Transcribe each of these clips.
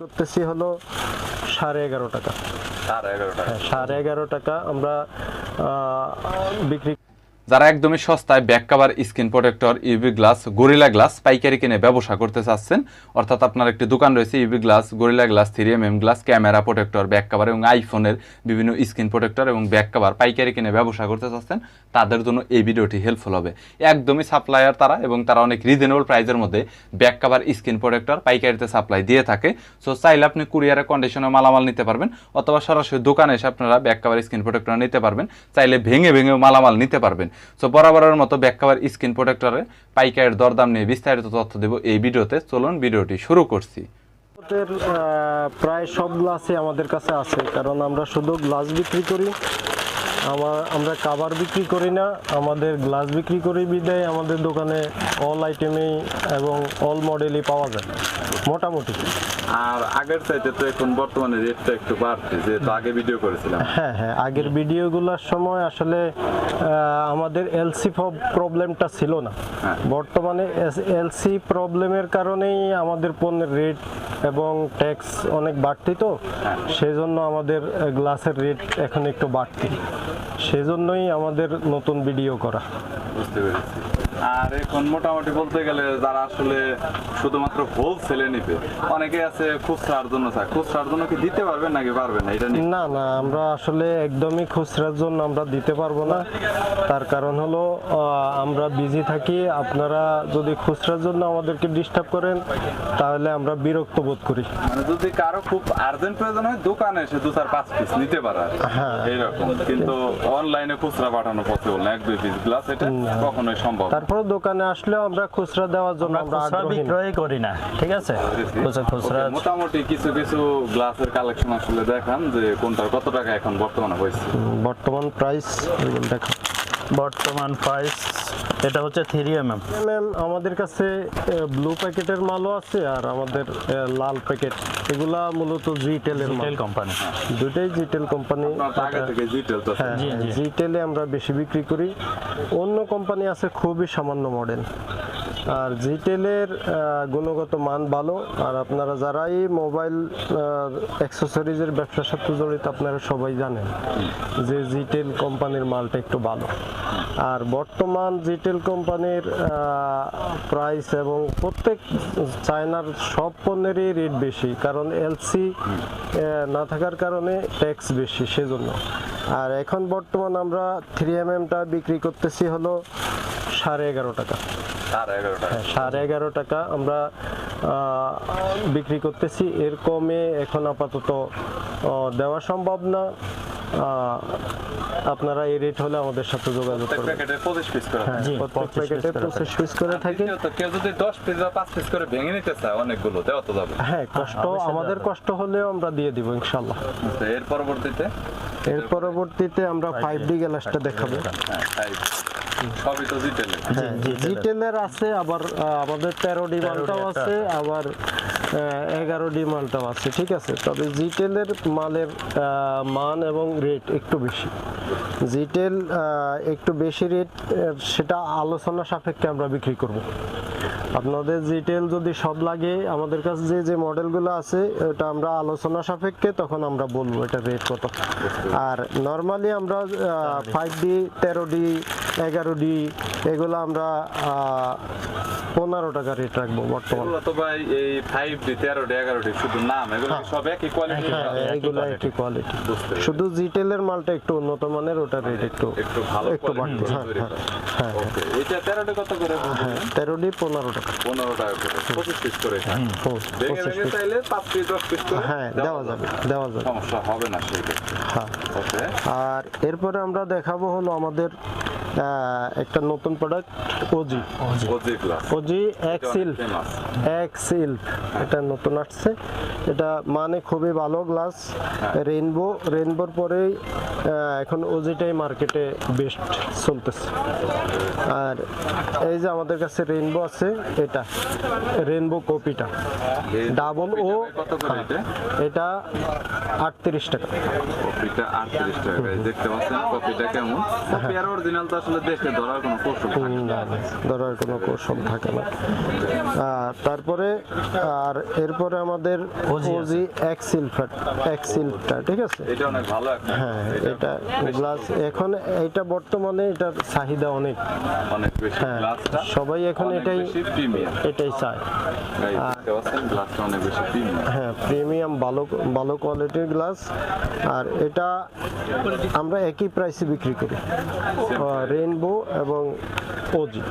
করতেছি হলো সাড়ে এগারো টাকা। সাড়ে এগারো টাকা। হ্যাঁ সাড়ে এগারো টাকা আমরা বিক্রি যারা একদমই সস্তায় back cover, screen protector, UV glass, Gorilla glass পাইকারি কিনে ব্যবসা করতে চাচ্ছেন, অর্থাৎ আপনার একটি দোকান রয়েছে, UV glass, Gorilla glass, three M M glass, camera protector back cover এবং আইফোনের বিভিন্ন স্ক্রিন প্রোটেক্টর এবং ব্যাক কাভার পাইকারি কিনে ব্যবসা করতে চাচ্ছেন, তাদের জন্য এই ভিডিওটি হেল্পফুল হবে। একদমই সাপ্লায়ার তারা এবং তারা অনেক রিজনেবল প্রাইসের মধ্যে ব্যাক কাভার, স্ক্রিন প্রোটেক্টর পাইকারিতে সাপ্লাই দিয়ে থাকে। সো চাইলে আপনি কুরিয়ারের কন্ডিশনে মালামাল নিতে পারবেন, অথবা সরাসরি দোকানে এসে আপনারা ব্যাক কাভার, স্ক্রিন প্রোটেক্টর নিতে পারবেন, চাইলে ভেঙে ভেঙে মালামাল নিতে পারবেন। সো বরাবরের মতো ব্যাক স্ক্রিন প্রোটেক্টরের পাইকারের দরদাম নিয়ে বিস্তারিত তথ্য দেব এই ভিডিওতে। চলুন ভিডিওটি শুরু করছি। প্রায় সব গ্লাসই আমাদের কাছে আছে, কারণ আমরা শুধু গ্লাস বিক্রি করি। আমার আমরা কাভার বিক্রি করি না আমাদের গ্লাস বিক্রি করি বিদায় আমাদের দোকানে অল আইটেমেই এবং অল মডেলই পাওয়া যায় মোটামুটি আর আগের চাইতে তো এখন বর্তমানে রেটটা একটু বাড়ছে যেহেতু আগে ভিডিও করেছিলাম হ্যাঁ হ্যাঁ আগের ভিডিওগুলোর সময় আসলে আমাদের এলসি প্রবলেমটা ছিল না হ্যাঁ। বর্তমানে এলসি প্রবলেমের কারণেই আমাদের পণ্যের রেট এবং ট্যাক্স অনেক বাড়তি তো হ্যাঁ। সেই জন্য আমাদের গ্লাসের রেট এখন একটু বাড়তি সেজন্যই আমাদের নতুন ভিডিও করা। বুঝতে পেরেছি। আর এখন মোটামুটি বলতে গেলে যারা আসলে শুধুমাত্র হোলসেলে নিবে অনেকে আছে খুচরার জন্য চায়। খুচরার জন্য কি দিতে পারবেন নাকি পারবেন না? এটা না না আমরা আসলে একদমই খুচরার জন্য আমরা দিতে পারব না। তার কারণ হলো আমরা বিজি থাকি। আপনারা যদি খুচরার জন্য আমাদেরকে ডিস্টার্ব করেন তাহলে আমরা বিরক্ত বোধ করি। মানে যদি কারও খুব আর্জেন্ট প্রয়োজন হয় দোকানে এসে দু চার পাঁচ পিস নিতে পারে হ্যাঁ। এইরকম। কিন্তু অনলাইনে খুচরা পাঠানো পসিবল না এক দুই পিস গ্লাস এটা কখনোই সম্ভব। তারপর দোকানে আসলে আমরা খুচরা দেওয়ার জন্য আমরা খুচরা। বিক্রয় করি না ঠিক আছে? খুচরা খুচরা মোটামুটি কিছু কিছু গ্লাসের কালেকশন আসলে দেখান যে কোনটার কত টাকা এখন বর্তমানে হয়েছে। বর্তমান প্রাইস দেখান। বর্তমান প্রাইস এটা হচ্ছে থ্রি এম এম ম্যাম আমাদের কাছে ব্লু প্যাকেটের মালও আছে আর আমাদের লাল প্যাকেট এগুলা মূলত জিটেলের মাল। কোম্পানি দুটোই জিটেল কোম্পানি হ্যাঁ। জিটেলে আমরা বেশি বিক্রি করি। অন্য কোম্পানি আছে খুবই সামান্য মডেল আর জিটেলের গুণগত মান ভালো। আর আপনারা যারাই মোবাইল অ্যাক্সেসরিজের ব্যবসার সাথে জড়িত, আপনারা সবাই জানেন যে জিটেল কোম্পানির মালটা একটু ভালো। আর বর্তমান জিটেল কোম্পানির প্রাইস এবং প্রত্যেক চায়নার সব পণ্যেরই রেট বেশি, কারণ এলসি না থাকার কারণে ট্যাক্স বেশি সেজন্য। আর এখন বর্তমান আমরা থ্রি এম এমটা বিক্রি করতেছি হলো সাড়ে এগারো টাকা। সাড়ে এগারো টাকা। হ্যাঁ, সাড়ে এগারো টাকা আমরা বিক্রি করতেছি। এর কমে এখন আপাতত দেওয়া সম্ভব না। আপনারা এই রেট হলে আমাদের সাথে যোগাযোগ প্রত্যেক করবেন। পিস করে হ্যাঁ প্রত্যেক প্যাকেটে পঁচিশ পিস করে থাকে কেউ যদি দশ পিস বা পাঁচ পিস করে ভেঙে নিতে চায় অনেকগুলো দেওয়া তো যাবে। হ্যাঁ কষ্ট আমাদের কষ্ট হলেও আমরা দিয়ে দিব ইনশাল্লাহ এর পরবর্তীতে? এর পরবর্তীতে আমরা ফাইভ ডি গ্লাসটা দেখাবো। হ্যাঁ সবই তো ডিটেলে হ্যাঁ জিটেলের আছে আবার আমাদের তেরো ডিমান্ডটাও আছে আবার এগারো ডিমান্ডটাও আছে ঠিক আছে? তবে জিটেলের মালের মান এবং রেট একটু বেশি। জিটেল একটু বেশি রেট সেটা আলোচনা সাপেক্ষে আমরা বিক্রি করব। আপনাদের ডিটেল যদি সব লাগে, আমাদের কাছে যে যে মডেলগুলো আছে ওটা আমরা আলোচনা সাপেক্ষে তখন আমরা বলব এটা রেট কত। আর নর্মালি আমরা ফাইভ ডি তেরো ডি এগারো ডি এগুলো আমরা পনেরো টাকা রেট রাখব বর্তমানে। তো ভাই এই ফাইভ ডি তেরো ডি এগারো ডি শুধু নাম এগুলো সব একই কোয়ালিটি হ্যাঁ এগুলো একই কোয়ালিটি। শুধু জিটেলের মালটা একটু উন্নত মানের ওটা রেট একটু একটু ভালো একটু বাড়তি। হ্যাঁ তৈরি হ্যাঁ। হ্যাঁ। এটা তেরোটা কত করে হ্যাঁ তেরো ডি পনেরো টাকা। পনেরো টাকা করে। পঁচিশ পিস করে। ভেঙে ভেঙে। চাইলে পাঁচ পিস দশ পিস করে হ্যাঁ দেওয়া যাবে দেওয়া যাবে। সমস্যা হবে না সেক্ষেত্রে। হ্যাঁ। আর এরপরে আমরা দেখাবো হলো আমাদের একটা নতুন প্রোডাক্ট ওজি ওজি ওজি এক্সিল এক্সিল এটা নতুন আসছে। এটা মানে খুবই ভালো গ্লাস রেইনবো রেইনবোর পরেই এখন ওজিটাই মার্কেটে বেস্ট চলতেছে। আর এই যে আমাদের কাছে রেইনবো আছে এটা। রেইনবো কপিটা। ডাবল ও কত করে এটা? এটা আটত্রিশ টাকা। কপিটা আটত্রিশ টাকা। দেখতে পাচ্ছেন কপিটা কেমন? কপি আর অরিজিনাল তো আসলে আসলে ধরার কোনো কৌশল থাকে না। না না ধরার কোনো কৌশল থাকে না। আর তারপরে আর এরপরে আমাদের ওজি এক্সিলফাট এক্সিলটা ঠিক আছে? এটা অনেক ভালো হ্যাঁ এটা গ্লাস। এখন এটা বর্তমানে এটার চাহিদা অনেক। অনেক বেশি। হ্যাঁ সবাই এখন এটাই এটাই চায়। দেখতে পাচ্ছেন গ্লাসটা অনেক বেশি প্রিমিয়াম হ্যাঁ প্রিমিয়াম ভালো ভালো কোয়ালিটির গ্লাস আর এটা আমরা একই প্রাইসে বিক্রি করি। রেইনবো এবং ওজি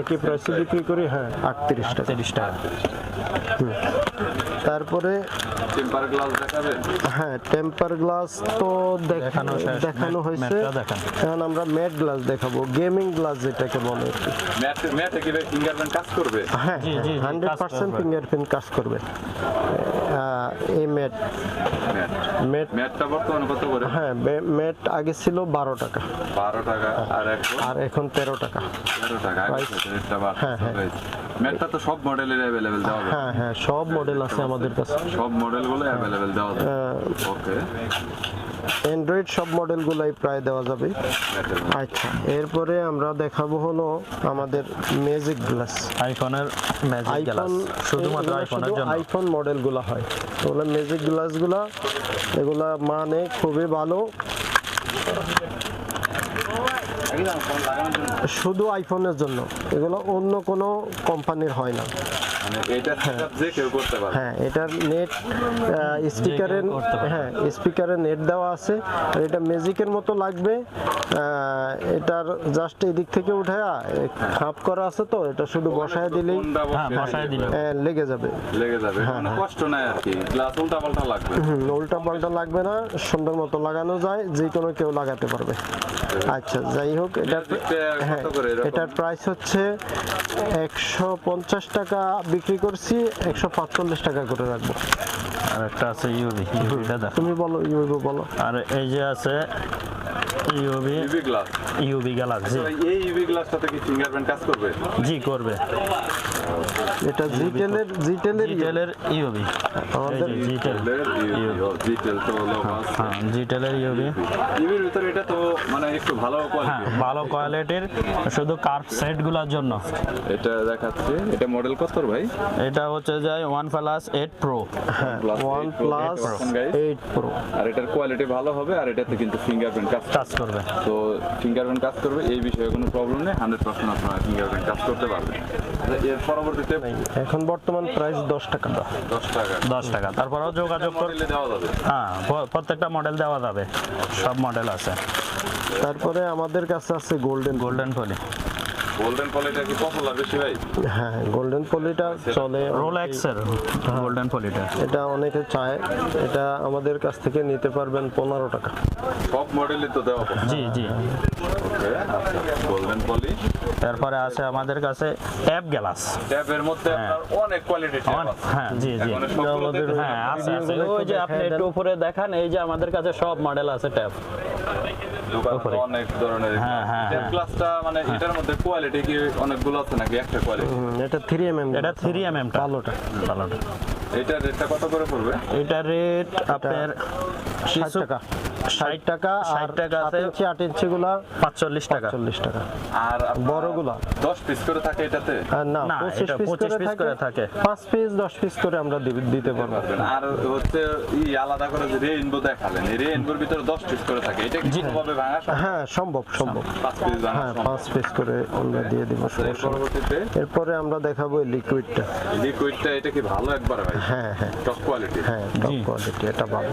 একই প্রাইসে বিক্রি করি হ্যাঁ আটত্রিশ টাকা। টাকা। তারপরে টেম্পার গ্লাস দেখাবেন? হ্যাঁ টেম্পার গ্লাস তো দেখানো দেখানো হয়েছে। এখন আমরা ম্যাট গ্লাস দেখাবো গেমিং গ্লাস যেটাকে বলে। আর ম্যাট ম্যাটে কি ফিঙ্গারপ্রিন্ট কাজ করবে? হ্যাঁ। ফিঙ্গারপ্রিন্ট কাজ করবে। এই ম্যাট। ম্যাট। ম্যাট ম্যাটটা বর্তমানে কত করে? হ্যাঁ ম্যাট আগে ছিল বারো টাকা। বারো টাকা আর এখন? আর এখন তেরো টাকা। টাকা হ্যাঁ, হ্যাঁ। ম্যাটটা তো সব মডেলের অ্যাভেলেবেল দেওয়া যাবে। হ্যাঁ হ্যাঁ সব মডেল আছে আমাদের কাছে। সব মডেলগুলো অ্যাভেলেবেল দেওয়া যাবে। ওকে অ্যান্ড্রয়েড সব মডেলগুলাই প্রায় দেওয়া যাবে। আচ্ছা এরপরে আমরা দেখাবো হলো আমাদের ম্যাজিক গ্লাস আইফোনের ম্যাজিক গ্লাস আইফোন শুধুমাত্র আইফোনের জন্য। আইফোন মডেলগুলো হয়। তো ওগুলো ম্যাজিক গ্লাসগুলো এগুলা মানে খুবই ভালো। শুধু আইফোনের জন্য। এগুলো অন্য কোনো কোম্পানির হয় না। মানে এটা যে কেউ করতে পারে। হ্যাঁ এটার নেট স্পিকারের হ্যাঁ স্পিকারের নেট দেওয়া আছে। আর এটা ম্যাজিকের মতো লাগবে। এটার জাস্ট এদিক থেকে উঠে খাপ করা আছে তো এটা শুধু বসায় দিলেই কোনটা হ্যাঁ বসিয়ে বসায় দিলে দিলে লেগে যাবে। লেগে যাবে। কষ্ট নাই আর কি। গ্লাস উল্টা পাল্টা লাগবে উল্টা পাল্টা লাগবে না। সুন্দর মতো লাগানো যায়। যে কোনো কেউ লাগাতে পারবে। আচ্ছা যাই হোক এটা হ্যাঁ? এটার প্রাইস হচ্ছে একশো পঞ্চাশ টাকা বিক্রি করছি একশো পাঁচচল্লিশ টাকা করে রাখব। আর একটা আছে ইউবি ইউবিটা তুমি বলো ইউরি বলো। আর এই যে আছে ইউবি ইভি গ্লাস। UV Galaxy. এই গ্লাসটাতে কি ফিঙ্গারপ্রিন্ট কাজ করবে? জি করবে। এটা জিটেলের জিটেলের জিটেলের ইউবি আমাদের জিটেল ডিটেল তো হলো হ্যাঁ জিটেলের ইউবি ইভির ভিতরে এটা তো মানে একটু ভালো হ্যাঁ কোয়ালিটি ভালো কোয়ালিটির শুধু কার্ভ সেটগুলোর জন্য। এটা দেখাচ্ছে। এটা মডেল কত ভাই? এটা হচ্ছে যে OnePlus eight Pro Plus one 8 plus দেখতে পাচ্ছেন guys? এইট প্রো আর এটার কোয়ালিটি ভালো হবে আর এটাতে কিন্তু ফিঙ্গারপ্রিন্ট কাজ করবে? তো ফিঙ্গারপ্রিন্ট কাজ করবে এই বিষয়ে কোনো প্রবলেম নেই হান্ড্রেড পার্সেন্ট আপনারা ফিঙ্গারপ্রিন্ট কাজ করতে পারবেন। এর পরবর্তীতে এখন বর্তমান প্রাইস দশ টাকা। দশ টাকা। দশ টাকা। তারপরেও যোগাযোগ করলে দেওয়া যাবে। হ্যাঁ প্রত্যেকটা মডেল দেওয়া যাবে। সব মডেল আছে। তারপরে আমাদের কাছে আছে গোল্ডেন গোল্ডেন ফলি গোল্ডেন কোয়ালিটি কি পপুলার বেশি ভাই? হ্যাঁ গোল্ডেন পলিটা চলে। রোলেক্সের গোল্ডেন ফলিটা এটা অনেকে চায়। এটা আমাদের কাছ থেকে নিতে পারবেন পনেরো টাকা। সব মডেলই তো দেওয়া জি জি। গোল্ডেন পলি তারপরে আছে আমাদের কাছে ট্যাব গ্লাস ট্যাবের মধ্যে আপনার অনেক কোয়ালিটি হ্যাঁ জি জি। আমাদের হ্যাঁ আছে আছে। ওই যে আপনি একটু উপরে দেখান এই যে আমাদের কাছে সব মডেল আছে ট্যাব দোকানে উপরে। অনেক ধরনের হ্যাঁ, হ্যাঁ, ট্যাব হ্যাঁ। ক্লাসটা মানে এটার মধ্যে কোয়ালিটি কি অনেকগুলো আছে নাকি? একটা কোয়ালিটি হুম, এটা থ্রি এম এম এটা থ্রি এম এম ভালোটা। ভালোটা। এটা রেটটা কত করে পড়বে? এটা রেট আপনার ষাট টাকা। ষাট টাকা আর 60 টাকা আছে। ইঞ্চি আট ইঞ্চি গুলা পাঁচচল্লিশ টাকা। চল্লিশ টাকা। আর বড়গুলা? দশ পিস করে থাকে এটাতে? না না, পঁচিশ পিস করে থাকে। পাঁচ পিস দশ পিস করে আমরা দিতে পারব। আর হচ্ছে ই আলাদা করে যে রেইনবো দেখালেন এই রেইনবোর ভিতরে দশ পিস করে থাকে। এটা কি ভাবে ভাঙা? হ্যাঁ সম্ভব সম্ভব। পাঁচ পিস হ্যাঁ পাঁচ পিস করে আমরা দিয়ে দিব পরবর্তীতে এরপরে আমরা দেখাবো লিকুইডটা লিকুইডটা এটা কি ভালো একবার ভাই হ্যাঁ হ্যাঁ। টপ কোয়ালিটি হ্যাঁ টপ কোয়ালিটি এটা ভালো।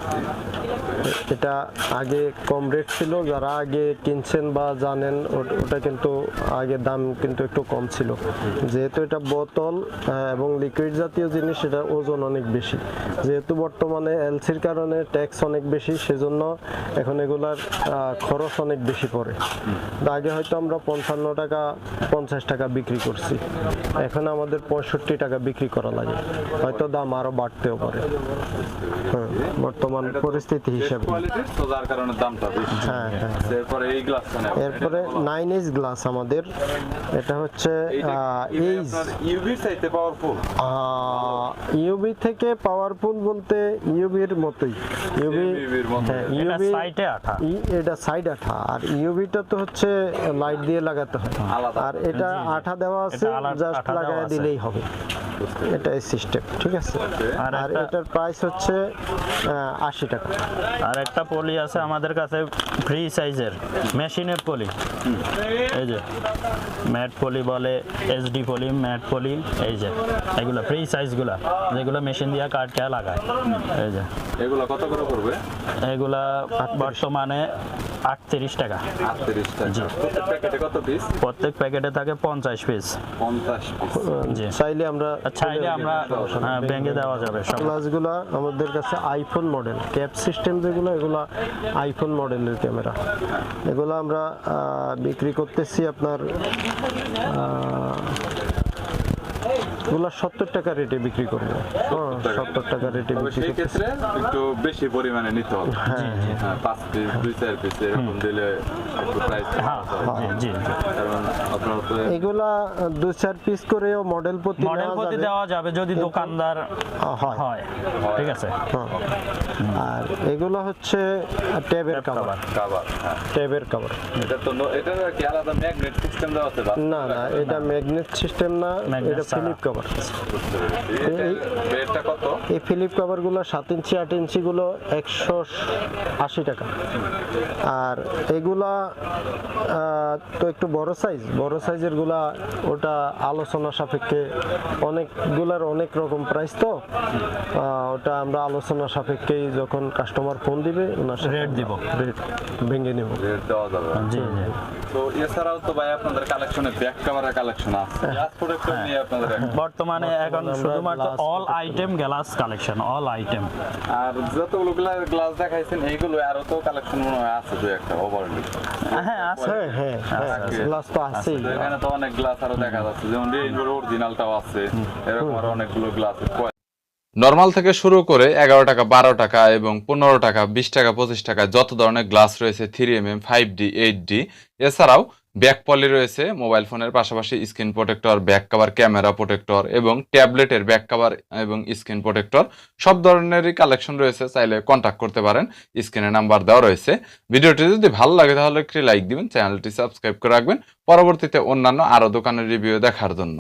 এটা আগে কম রেট ছিল, যারা আগে কিনছেন বা জানেন, ওটা কিন্তু আগে দাম কিন্তু একটু কম ছিল। যেহেতু এটা বোতল এবং লিকুইড জাতীয় জিনিস, এটা ওজন অনেক বেশি। যেহেতু বর্তমানে এলসির কারণে ট্যাক্স অনেক বেশি, সেজন্য এখন এগুলার খরচ অনেক বেশি পড়ে। আগে হয়তো আমরা পঞ্চান্ন টাকা, পঞ্চাশ টাকা বিক্রি করছি। এখন আমাদের পঁয়ষট্টি টাকা বিক্রি করা লাগে। হয়তো দাম আরও বাড়তেও পারে। হ্যাঁ বর্তমান পরিস্থিতি কোয়ালিটি হিসাবে। তো যার কারণে দামটা বেশি। হ্যাঁ হ্যাঁ। এরপরে এই গ্লাসটা নেব। এরপরে নাইন এইচ গ্লাস আমাদের। এটা হচ্ছে এইচ ইউভির চাইতে পাওয়ারফুল ইউবি থেকে পাওয়ারফুল বলতে মতোই। ইউভির মতো হ্যাঁ এটা সাইটে আঠা। এটা সাইড আঠা। আর ইউবিটা তো হচ্ছে লাইট দিয়ে লাগাতে হয়। আর এটা। আঠা দেওয়া আছে জাস্ট আঠা দেওয়া লাগায় দিলেই হবে। এটাই সিস্টেম ঠিক আছে? আর আর এটার প্রাইস হচ্ছে আশি টাকা। আর একটা পলি আছে আমাদের কাছে ফ্রি সাইজের মেশিনের পলি। এই যে ম্যাট পলি বলে এসডি পলি ম্যাট পলি এই যে এগুলো ফ্রি সাইজগুলা যেগুলো মেশিন দিয়ে কাটকে লাগায়। এই যে। এগুলো কত করে করবে এগুলা বর্তমানে আটত্রিশ টাকা। আটত্রিশ টাকা। জি। প্রত্যেক প্যাকেটে কত পিস প্রত্যেক প্যাকেটে থাকে পঞ্চাশ পিস পঞ্চাশ পিস জি। চাইলে আমরা চাইলে আমরা হ্যাঁ ভেঙে দেওয়া যাবে সব। গ্লাসগুলো আমাদের কাছে আইফোন মডেল ক্যাপ সিস্টেম যেগুলো এগুলো আইফোন মডেলের ক্যামেরা এগুলো আমরা বিক্রি করতেছি আপনার এগুলো সত্তর টাকা রেটে বিক্রি করব। হ্যাঁ সত্তর টাকা রেটে বিক্রি সেই ক্ষেত্রে একটু বেশি পরিমাণে নিতে হবে। হ্যাঁ, পাঁচ পিস দুই চার পিস এরকম দিলে একটু প্রাইস এগুলা দু চার পিস করেও মডেল প্রতি মডেল প্রতি দেওয়া যাবে যদি দোকানদার হয়। হয়। ঠিক আছে। হ্যাঁ। আর এগুলো হচ্ছে ট্যাবের Tab কাভার হ্যাঁ। ট্যাবের কাভার এটা তো এটা কি আলাদা ম্যাগনেট সিস্টেম দেওয়া আছে না না এটা ম্যাগনেট সিস্টেম না এটা ফিলিপ কভার এই- কত? এই ফিলিপ কভারগুলো সাত ইঞ্চি আট ইঞ্চিগুলো একশো আশি টাকা। আর এগুলা তো একটু বড় সাইজ বড় সাইজের গুলা ওটা আলোচনা সাপেক্ষে অনেকগুলার অনেক রকম প্রাইস তো। ওটা আমরা আলোচনা সাপেক্ষেই যখন কাস্টমার ফোন দিবে ওনার সাথে Rate দিব। রেট ভেঙে নেব। রেট দেওয়া যাবে। জি জি। তো এছাড়াও তো ভাই আপনাদের কালেকশনে ব্যাক কাভারের কালেকশন আছে। গ্লাস প্রোডাক্ট নিয়ে আপনাদের বর্তমানে এখন শুধুমাত্র all item glass collection all item আর যতগুলো গ্লাস দেখাইছেন এইগুলো আরও তো কালেকশন মনে হয় আছে দুই একটা ওভারলি হ্যাঁ আছে। হ্যাঁ হ্যাঁ হ্যাঁ। গ্লাস তো আছেই। এখানে তো অনেক গ্লাস আরও দেখা যাচ্ছে। যেমন রেইনবোর অরিজিনালটাও আছে, এরকম আরও অনেকগুলো গ্লাস নর্মাল থেকে শুরু করে এগারো টাকা, বারো টাকা এবং পনেরো টাকা, বিশ টাকা, পঁচিশ টাকা যত ধরনের গ্লাস রয়েছে three M M five D eight D এছাড়াও ব্যাক পলি রয়েছে, মোবাইল ফোনের পাশাপাশি screen protector, back cover, camera protector এবং ট্যাবলেটের ব্যাক কাভার এবং স্ক্রিন প্রোটেক্টর সব ধরনেরই কালেকশন রয়েছে, চাইলে কন্ট্যাক্ট করতে পারেন, স্ক্রিনে নাম্বার দেওয়া রয়েছে। ভিডিওটি যদি ভালো লাগে তাহলে একটি লাইক দিবেন, চ্যানেলটি সাবস্ক্রাইব করে রাখবেন। পরবর্তীতে অন্যান্য আরও দোকানের রিভিউ দেখার জন্য।